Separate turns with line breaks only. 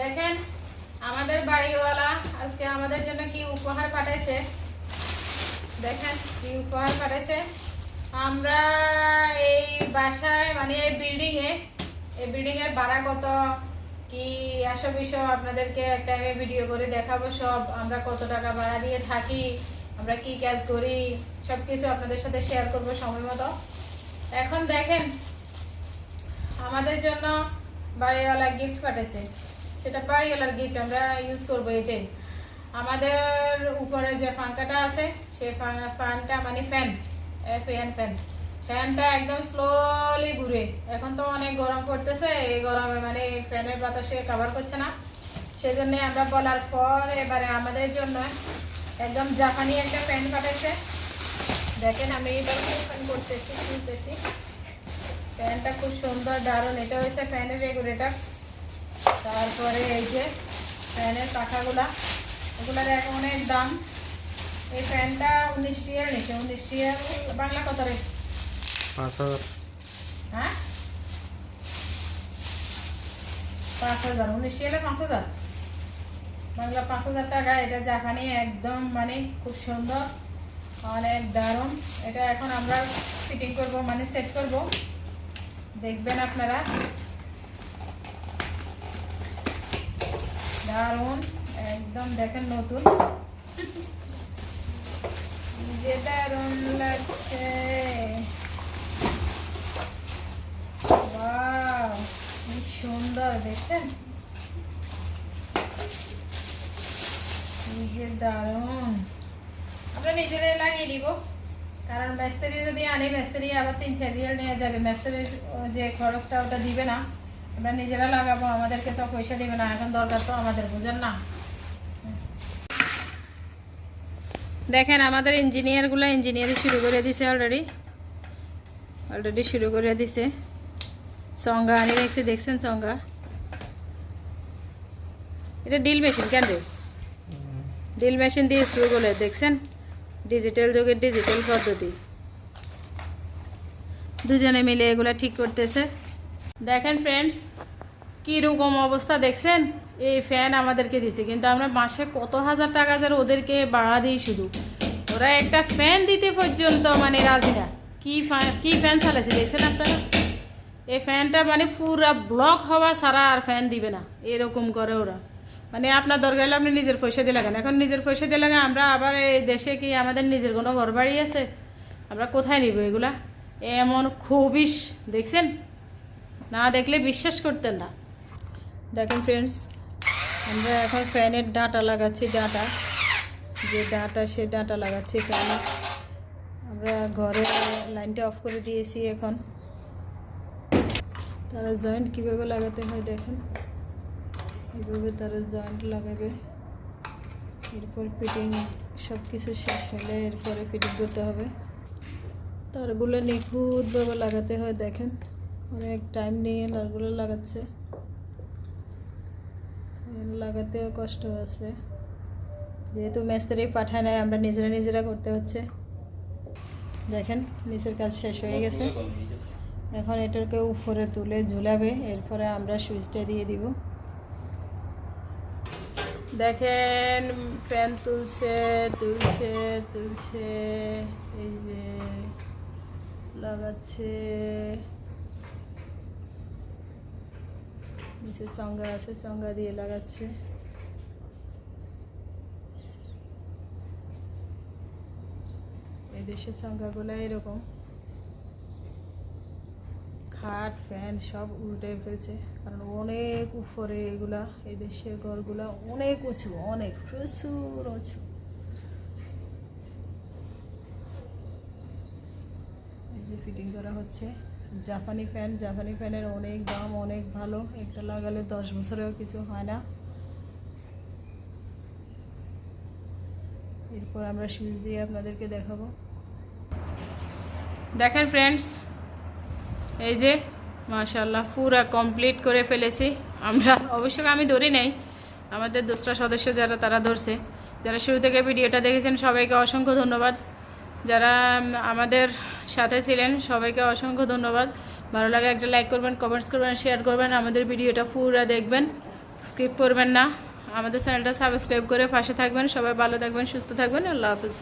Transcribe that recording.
দেখেন, আমাদের বাড়িওয়ালা আজকে আমাদের জন্য কি উপহার পাঠাইছে? দেখেন, কি উপহার পাঠাইছে? আমরা এই বাসায় মানে এই বিল্ডিং এ এই বিল্ডিং এর ভাড়া কত, কি আসব বিষয় আপনাদেরকে একটা আমি ভিডিও করে দেখাবো সব। আমরা কত টাকা ভাড়া দিয়ে থাকি, আমরা কি কাজ করি সব কিছু আপনাদের সাথে শেয়ার করব সময় মতো। এখন দেখেন, আমাদের জন্য বাড়িওয়ালা গিফট পাঠাইছে। সেটা বাড়িওয়ালার গিফট আমরা ইউজ করব এটাই আমাদের উপরে যে পাঙ্খাটা আছে, সেই ফ্যানটা মানে ফ্যান ফ্যান ফ্যান ফ্যানটা একদম স্লোলি ঘুরে। এখন তো অনেক গরম পড়তেছে, এই গরমে মানে ফ্যানের বাতাসে কভার করছে না। সেজন্য আমরা বলার পর এবারে আমাদের জন্য একদম জাপানি একটা ফ্যান পাঠাইছে। দেখেন আমি এবার ফ্যান করতেছি, খুলতেছি। ফ্যানটা খুব সুন্দর, দারুণ। এটা হয়েছে ফ্যানের রেগুলেটর তারপরে এই যে ফ্যানের পাখাগুলা এগুলার এখন অনেক দাম। এই ফ্যানটা উনিশ ইয়ার নিচে উনিশ ইয়ার বাংলা কত রে?
পাঁচ হাজার।
হ্যাঁ? পাঁচ হাজার উনিশ ইয়ারে পাঁচ হাজার? বাংলা পাঁচ হাজার টাকা এটা জাপানি একদম মানে খুব সুন্দর অনেক দারুণ। এটা এখন আমরা ফিটিং করব মানে সেট করব। দেখবেন আপনারা। দারুণ, একদম দেখেন নতুন। যে দারুণ লাগছে। কি সুন্দর, দেখছেন? যে দারুণ। আমরা নিজেরাই লাগিয়ে দিব কারণ মেস্তারি যদি আনি মেস্তারি আবার তিন চার রিয়াল নিয়ে যাবে। মেস্তারির যে খরচটা ওটা দিবে না। আমরা নিজেরা লাগাবো, আমাদেরকে তো পয়সা দিবে না, এখন দরকার তো আমাদের, বুঝেন না? দেখেন, আমাদের ইঞ্জিনিয়ারগুলো ইঞ্জিনিয়ারিং শুরু করে দিছে অলরেডি অলরেডি শুরু করে দিছে। চঙ্গা আনি রেখেছি দেখছেন চঙ্গা? এটা ডিল মেশিন কেন রে? ডিল মেশিন দিয়ে স্ক্রু করে দেখছেন? ডিজিটাল যুগের ডিজিটাল পদ্ধতি। দুজনে মিলে এগুলা ঠিক করতেছে। দেখেন ফ্রেন্ডস কীরকম অবস্থা দেখছেন? এই ফ্যান আমাদেরকে দিছে, কিন্তু আমরা মাসে কত হাজার টাকা যার ওদেরকে বাড়া দিই শুধু। ওরা একটা ফ্যান দিতে পর্যন্ত মানে রাজি না। কি ফ্যান কী ফ্যান চালাইছে, দেখছেন আপনারা? এই ফ্যানটা মানে পুরা ব্লক হওয়া ছাড়া আর ফ্যান দিবে না, এরকম করে ওরা। মানে আপনার দরকার হলে আপনি নিজের পয়সা দিয়ে লাগান। এখন নিজের পয়সা দিয়ে লাগান, আমরা আবার এই দেশে কি আমাদের নিজের কোনো ঘর বাড়ি আছে? আমরা কোথায় নিব এগুলা? এমন খুবিস দেখছেন? না দেখলে বিশ্বাস করতেন না। দেখেন ফ্রেন্ডস আমরা এখন ফ্যানের ডাঁটা লাগাচ্ছি, ডাঁটা। যে ডাঁটা, সে ডাঁটা লাগাচ্ছি ফ্যানে আমরা ঘরে লাইনটা অফ করে দিয়েছি এখন। তারা জয়েন্ট কীভাবে লাগাতে হয় দেখেন। এইভাবে তারা জয়েন্ট লাগাবে। এরপর ফিটিং সব কিছু শেষ হলে এরপরে ফিটিং করতে হবে। তারগুলো নিখুঁতভাবে লাগাতে হয় দেখেন। অনেক টাইম নিয়ে তারগুলো লাগাচ্ছে। লাগাতেও কষ্ট আছে যেহেতু মেস্তারি পাঠায় নাই আমরা নিজেরা নিজেরা করতে হচ্ছে। দেখেন নিচের কাজ শেষ হয়ে গেছে। এখন এটাকে উপরে তুলে ঝুলাবে এরপরে আমরা সুইচটা দিয়ে দিব। দেখেন প্যান তুলছে তুলছে তুলছে এই যে লাগাচ্ছে। নিচে চঙ্গা আছে চঙ্গা দিয়ে লাগাচ্ছে। এই দেশের চঙ্গাগুলো এরকম। খাট, ফ্যান সব উল্টে ফেলছে। কারণ অনেক উপরে এগুলা এই দেশের ঘরগুলা অনেক উঁচু, অনেক, প্রচুর উঁচু। এই যে ফিটিং করা হচ্ছে। জাপানি ফ্যান জাপানি ফ্যানের অনেক দাম, অনেক ভালো, একটা লাগালে দশ বছরেও কিছু হয় না। এরপর আমরা সুইচ দিয়ে আপনাদেরকে দেখাবো। দেখেন ফ্রেন্ডস এই যে মাশাল্লাহ পুরা কমপ্লিট করে ফেলেছি। আমরা অবশ্যই আমি ধরি নাই। আমাদের দোসরা সদস্য যারা, তারা ধরছে। যারা শুরু থেকে ভিডিওটা দেখেছেন, সবাইকে অসংখ্য ধন্যবাদ। যারা আমাদের সাথে ছিলেন, সবাইকে অসংখ্য ধন্যবাদ। ভালো লাগে একটা লাইক করবেন কমেন্টস করবেন শেয়ার করবেন, আমাদের ভিডিওটা পুরা দেখবেন। স্কিপ করবেন না। আমাদের চ্যানেলটা সাবস্ক্রাইব করে পাশে থাকবেন। সবাই ভালো থাকবেন, সুস্থ থাকবেন। আল্লাহ হাফিজ।